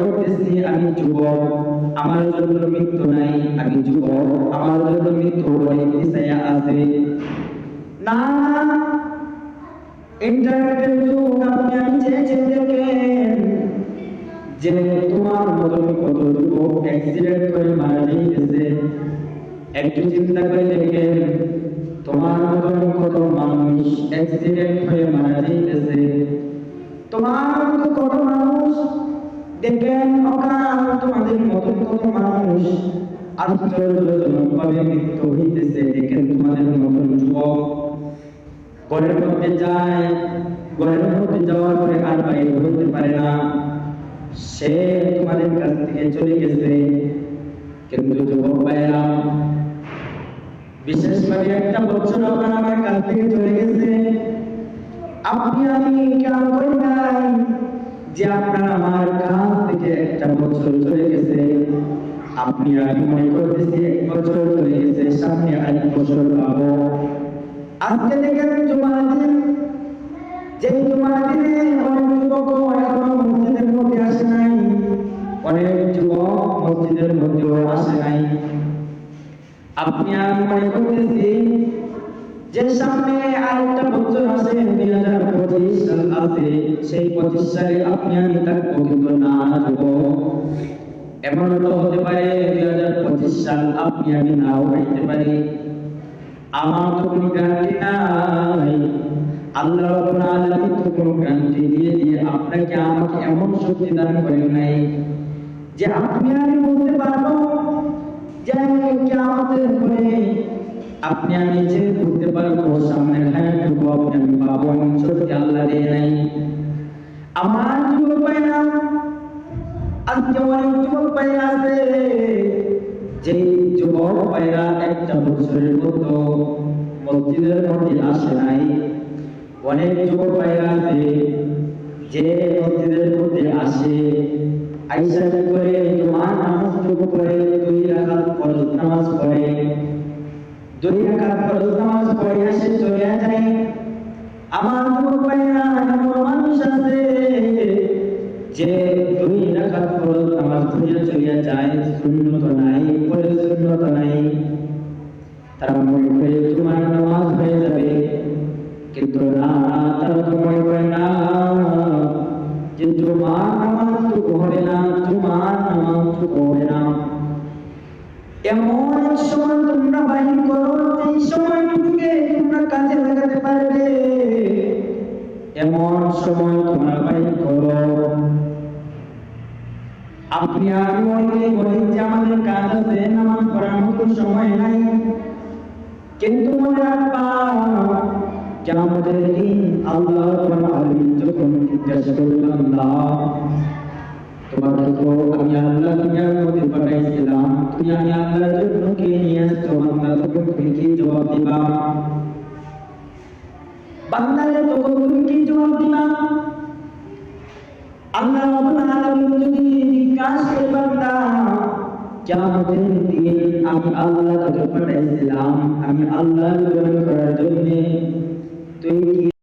করতেছি আমি যুবক। আমার জন্য মৃত্যু নাই, আমি যুবক। আমার জন্য মৃত্যু না যে তোমার মতন কত যুবক অ্যাক্সিডেন্ট করে মারা যাইতেছে একটু চিন্তা করে দেখেন, তোমার মতন কত মানুষ অ্যাক্সিডেন্ট হয়ে মারা যাইতেছে তোমার মতো কত মানুষ দেখবেন, অকাল তোমাদের মতন কত মানুষ আশ্চর্যজনকভাবে মৃত্যু হইতেছে। দেখেন, তোমাদের মতন যুবক ঘরের মধ্যে যায়, ঘরের মধ্যে যাওয়ার পরে আর বাইরে হইতে পারে না। সে তোমাদের কাছ থেকে চলে গেছে। কিন্তু যুবক ভাইরা বিশেষ করে একটা বছর আপনার আমার কাছ থেকে চলে গেছে। আপনি আমি কেন করি নাই? যে আপনার আমার কাছ থেকে একটা বছর চলে গেছে, আপনি আমি মনে করতেছি এক বছর চলে গেছে, সামনে আরেক বছর পাবো। আজকে জুমার দিনে। অনেক যুবক মসজিদের মধ্যে আসে নাই। অনেক যুবক মসজিদের মধ্যেও আসে নাই। আপনি আমি মনে করতেছি যে সামনে আরেকটা বছর আছে দুই হাজার পঁচিশ সাল আছে সেই পঁচিশ সালে আপনি আমি তার প্রকৃত না যাব এমন তো হতে পারে দুই হাজার পঁচিশ সাল আপনি আমি নাও পাইতে পারি। আমার তো কোনো গ্যারান্টি নাই। আল্লাহ রাব্বুল আলামিন তো কোনো গ্যারান্টি দিয়ে দিয়ে আপনাকে আমাকে এমন শক্তি দান করেন নাই যে আপনি আমি বলতে পারব যে কিয়ামতের পরে আপনি আমি যে করতে পারব হায়াতটুকু আপনি আমি পাবো শক্তি আল্লাহ দিয়ে নাই। আমার যুবক ভাইরা, আজকে অনেক যুবক ভাইরা আছে। যে যুবক একটা বছরের মতো মসজিদের মধ্যে আসে নাই, অনেক যুবক ভাইরা আছে। যে মসজিদের মধ্যে আসে, আইসা করে, জুমার নামাজ টুকু ফরজ নামাজ পড়ে যায়। আমার যুবক ভাইরা এমন মানুষ আছে। যে দুই রাকাত ফরজ নামাজ পড়ে চলে যায়, সুন্নত নাই পড়ে জুমার নামাজ হয়ে যাবে। কিন্তু না তারা তো মনে করে না। যে নামাজ তো পড়ে না জুমার নামাজ না। এমন সময় তোমরা বাহির করো এই সময়টুকুকে তোমরা কাজে লাগাতে পারবে। এমন সময় তোমরা বাহির করো। আপনি আমি অনেকেই বলেন যে আমাদের কাজ আছে নামাজ পড়ার মতো সময় নাই। কিন্তু মনে রাখবা আমাদের দিন আল্লাহ যখন জিজ্ঞাসা করবেন আল্লাহ আমি আল্লাহ দুনিয়ার পাঠাইছিলাম তুমি আমি কে জবাব দিবা বান্দারে তুমি কি জবাব দিবা আল্লাহ আমি আল্লাহ তোকে পাঠাইছিলাম আমি করার জন্য তুই